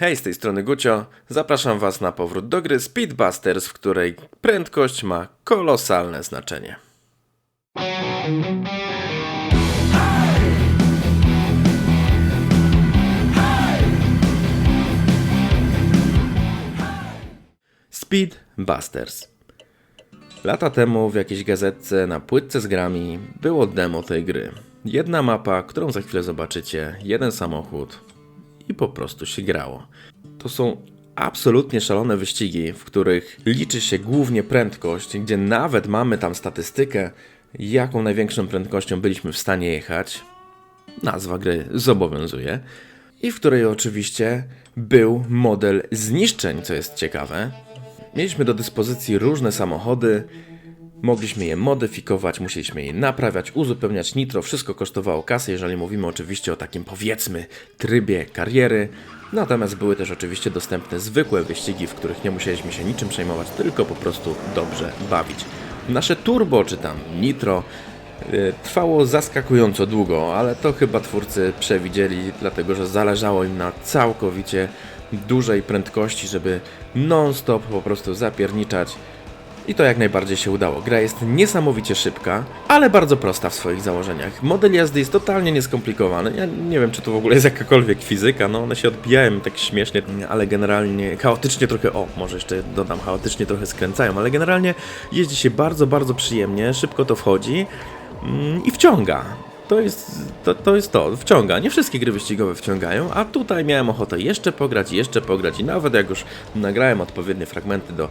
Hej, z tej strony Gucio. Zapraszam Was na powrót do gry Speedbusters, w której prędkość ma kolosalne znaczenie. Speedbusters. Lata temu w jakiejś gazetce na płytce z grami było demo tej gry. Jedna mapa, którą za chwilę zobaczycie, jeden samochód i po prostu się grało. To są absolutnie szalone wyścigi, w których liczy się głównie prędkość, gdzie nawet mamy tam statystykę, jaką największą prędkością byliśmy w stanie jechać. Nazwa gry zobowiązuje. I w której oczywiście był model zniszczeń, co jest ciekawe. Mieliśmy do dyspozycji różne samochody, Mogliśmy je modyfikować, musieliśmy je naprawiać, uzupełniać nitro, wszystko kosztowało kasę, jeżeli mówimy oczywiście o takim powiedzmy trybie kariery. Natomiast były też oczywiście dostępne zwykłe wyścigi, w których nie musieliśmy się niczym przejmować, tylko po prostu dobrze bawić. Nasze turbo czy tam nitro y, trwało zaskakująco długo, ale to chyba twórcy przewidzieli, dlatego że zależało im na całkowicie dużej prędkości, żeby non-stop po prostu zapierniczać i to jak najbardziej się udało. Gra jest niesamowicie szybka, ale bardzo prosta w swoich założeniach. Model jazdy jest totalnie nieskomplikowany. Ja nie wiem, czy to w ogóle jest jakakolwiek fizyka, no one się odbijają tak śmiesznie, ale generalnie chaotycznie trochę, o, może jeszcze dodam, chaotycznie trochę skręcają, ale generalnie jeździ się bardzo, bardzo przyjemnie, szybko to wchodzi mm, i wciąga. To jest, to, to jest to, wciąga. Nie wszystkie gry wyścigowe wciągają, a tutaj miałem ochotę jeszcze pograć, jeszcze pograć i nawet jak już nagrałem odpowiednie fragmenty do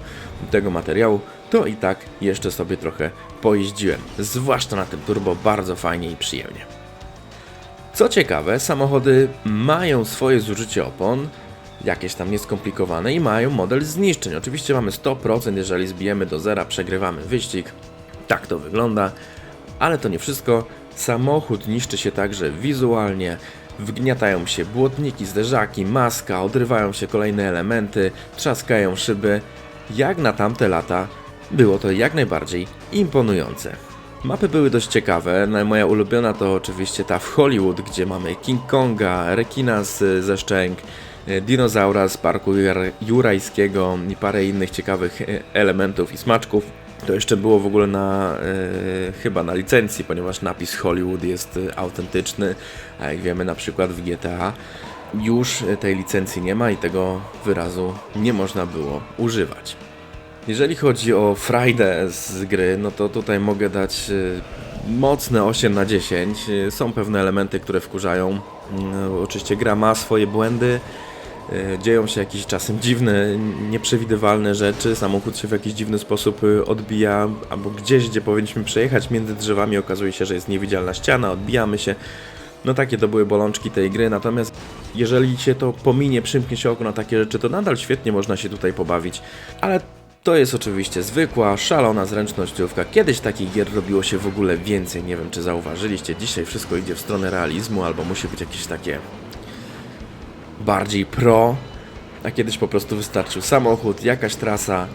tego materiału, to i tak jeszcze sobie trochę pojeździłem. Zwłaszcza na tym turbo bardzo fajnie i przyjemnie. Co ciekawe, samochody mają swoje zużycie opon, jakieś tam nieskomplikowane i mają model zniszczeń. Oczywiście mamy 100%, jeżeli zbijemy do zera, przegrywamy wyścig. Tak to wygląda, ale to nie wszystko. Samochód niszczy się także wizualnie, wgniatają się błotniki, zderzaki, maska, odrywają się kolejne elementy, trzaskają szyby. Jak na tamte lata było to jak najbardziej imponujące. Mapy były dość ciekawe. No, Moja ulubiona to oczywiście ta w Hollywood, gdzie mamy King Konga, rekina ze szczęk, e, dinozaura z parku Jura- jurajskiego i parę innych ciekawych e, elementów i smaczków. To jeszcze było w ogóle na e, chyba na licencji, ponieważ napis Hollywood jest e, autentyczny, a jak wiemy na przykład w GTA już e, tej licencji nie ma i tego wyrazu nie można było używać. Jeżeli chodzi o frajdę z gry, no to tutaj mogę dać mocne 8 na 10. Y, Są pewne elementy, które wkurzają. Y, Oczywiście gra ma swoje błędy. Y, Dzieją się jakieś czasem dziwne, nieprzewidywalne rzeczy. Samochód się w jakiś dziwny sposób y, odbija, albo gdzieś, gdzie powinniśmy przejechać między drzewami, okazuje się, że jest niewidzialna ściana, odbijamy się. No takie to były bolączki tej gry, natomiast jeżeli się to pominie, przymknie się oko na takie rzeczy, to nadal świetnie można się tutaj pobawić. Ale to jest oczywiście zwykła, szalona zręcznościówka. Kiedyś takich gier robiło się w ogóle więcej, nie wiem czy zauważyliście. Dzisiaj wszystko idzie w stronę realizmu, albo musi być jakieś takie bardziej pro. A kiedyś po prostu wystarczył samochód, jakaś trasa,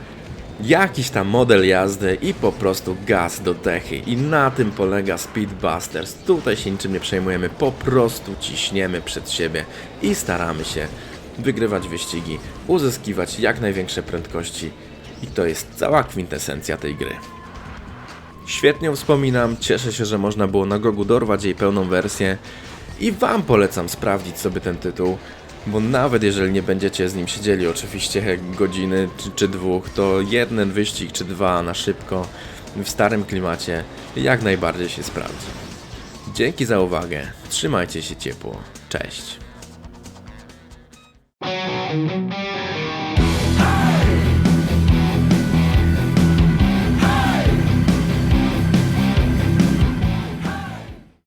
jakiś tam model jazdy i po prostu gaz do dechy. I na tym polega Speedbusters. Tutaj się niczym nie przejmujemy, po prostu ciśniemy przed siebie i staramy się wygrywać wyścigi, uzyskiwać jak największe prędkości. I to jest cała kwintesencja tej gry. Świetnie wspominam, cieszę się, że można było na Gogu dorwać jej pełną wersję i Wam polecam sprawdzić sobie ten tytuł, bo nawet jeżeli nie będziecie z nim siedzieli oczywiście godziny czy, czy dwóch, to jeden wyścig czy dwa na szybko w starym klimacie jak najbardziej się sprawdzi. Dzięki za uwagę, trzymajcie się ciepło, cześć.